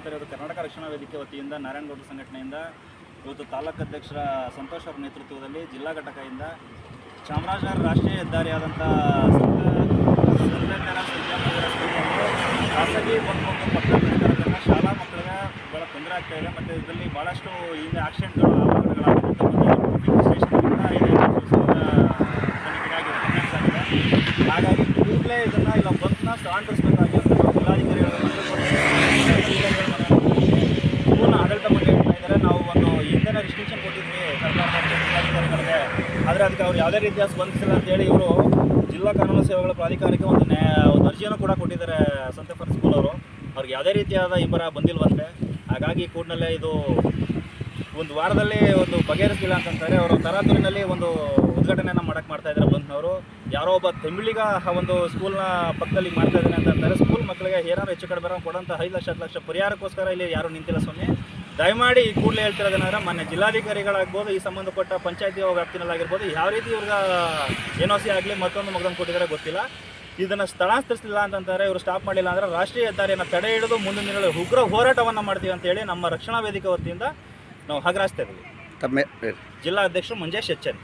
ಏನಂತಾರೆ ಇದು ಕರ್ನಾಟಕ ರಕ್ಷಣಾ ವೇದಿಕೆ ವತಿಯಿಂದ ನಾರಾಯಣಗೌಡರ ಸಂಘಟನೆಯಿಂದ ಇವತ್ತು ತಾಲೂಕು ಅಧ್ಯಕ್ಷರ ಸಂತೋಷ್ ಅವರ ನೇತೃತ್ವದಲ್ಲಿ ಜಿಲ್ಲಾ ಘಟಕದಿಂದ ಚಾಮರಾಜನಗರ ರಾಷ್ಟ್ರೀಯ ಹೆದ್ದಾರಿಯಾದಂಥ ಖಾಸಗಿ ಬೆಳೀತಾರದನ್ನ ಶಾಲಾ ಮಕ್ಕಳಿಗೆ ಭಾಳ ತೊಂದರೆ ಆಗ್ತಾ ಇದೆ ಮತ್ತು ಇದರಲ್ಲಿ ಭಾಳಷ್ಟು ಹಿಂದೆ ಆಕ್ಸಿಡೆಂಟ್ಗಳು ಹಾಗಾಗಿ ಕೂಡಲೇ ಇದನ್ನು ಇಲ್ಲ ಬಂದನ್ನ ಸ್ಥಳಾಂತರಿಸಬೇಕಾಗಿ ಪೂರ್ಣ ಆಡಳಿತ ಮಂಡಳಿ ಹೇಳ್ತಾ ಇದ್ದಾರೆ ನಾವು ಒಂದು ಹಿಂದಿನ ರಿಸ್ಟ್ರಿಕ್ಷನ್ ಕೊಟ್ಟಿದ್ವಿ ಸರ್ಕಾರದ ಆದರೆ ಅದಕ್ಕೆ ಅವ್ರು ಯಾವುದೇ ರೀತಿಯ ಸ್ಪಂದಿಸಿಲ್ಲ ಅಂತೇಳಿ ಇವರು ಜಿಲ್ಲಾ ಕಾನೂನು ಸೇವೆಗಳ ಪ್ರಾಧಿಕಾರಕ್ಕೆ ಒಂದು ಒಂದು ಅರ್ಜಿಯನ್ನು ಕೂಡ ಕೊಟ್ಟಿದ್ದಾರೆ ಸಂತೆ ಪ್ರಿನ್ಸಿಪಲ್ ಅವರು ಅವ್ರಿಗೆ ಯಾವುದೇ ರೀತಿಯಾದ ಇಬ್ಬರ ಬಂದಿಲ್ವಂತೆ. ಹಾಗಾಗಿ ಕೂಡಲೇ ಇದು ಒಂದು ವಾರದಲ್ಲಿ ಒಂದು ಬಗೆಹರಿಸಲಿಲ್ಲ ಅಂತಂತಾರೆ ಅವರು ತರಾತುರಿನಲ್ಲಿ ಒಂದು ಉದ್ಘಾಟನೆಯನ್ನು ಮಾಡಕ್ಕೆ ಮಾಡ್ತಾ ಇದ್ದಾರೆ ಬಂದವರು ಯಾರೋ ಒಬ್ಬ ತಮಿಳಿಗ ಒಂದು ಸ್ಕೂಲ್ನ ಪಕ್ಕದಲ್ಲಿ ಮಾಡ್ತಾ ಇದ್ದಾನೆ ಅಂತ ಅಂತಾರೆ ಸ್ಕೂಲ್ ಮಕ್ಕಳಿಗೆ ಏನಾದ್ರು ಹೆಚ್ಚು ಕಡಿಮೆ ಕೊಡೋಂಥ ಐದು ಲಕ್ಷ ಹತ್ತು ಲಕ್ಷ ಪರಿಹಾರಕ್ಕೋಸ್ಕರ ಇಲ್ಲಿ ಯಾರು ನಿಂತಿಲ್ಲ ಸ್ವಾಮಿ. ದಯಮಾಡಿ ಈ ಕೂಡಲೇ ಹೇಳ್ತಿರೋದೇನಾದ್ರೆ ಮೊನ್ನೆ ಜಿಲ್ಲಾಧಿಕಾರಿಗಳಾಗ್ಬೋದು ಈ ಸಂಬಂಧಪಟ್ಟ ಪಂಚಾಯತಿ ವ್ಯಾಪ್ತಿನಲ್ಲಾಗಿರ್ಬೋದು ಯಾವ ರೀತಿ ಇವ್ರಿಗೆ ಎನ್ ಒ ಸಿ ಆಗಲಿ ಮತ್ತೊಂದು ಮಗದೊಂದು ಕೊಟ್ಟಿದ್ದಾರೆ ಗೊತ್ತಿಲ್ಲ. ಇದನ್ನು ಸ್ಥಳಾಂತರಿಸಲಿಲ್ಲ ಅಂತಂತಾರೆ ಇವರು ಸ್ಟಾಪ್ ಮಾಡಿಲ್ಲ ಅಂದರೆ ರಾಷ್ಟ್ರೀಯ ಹೆದ್ದಾರಿಯನ್ನು ತಡೆ ಹಿಡಿದು ಮುಂದಿನ ದಿನಗಳಲ್ಲಿ ಉಗ್ರ ಹೋರಾಟವನ್ನು ಮಾಡ್ತೀವಿ ಅಂತೇಳಿ ನಮ್ಮ ರಕ್ಷಣಾ ವೇದಿಕೆ ವತಿಯಿಂದ ನಾವು ಹಗರಾಸ್ತಾ ಇದ್ದೀವಿ. ತಮ್ಮ ಜಿಲ್ಲಾ ಅಧ್ಯಕ್ಷರು ಮಂಜೇಶ್ ಎಚ್ಚರಿ.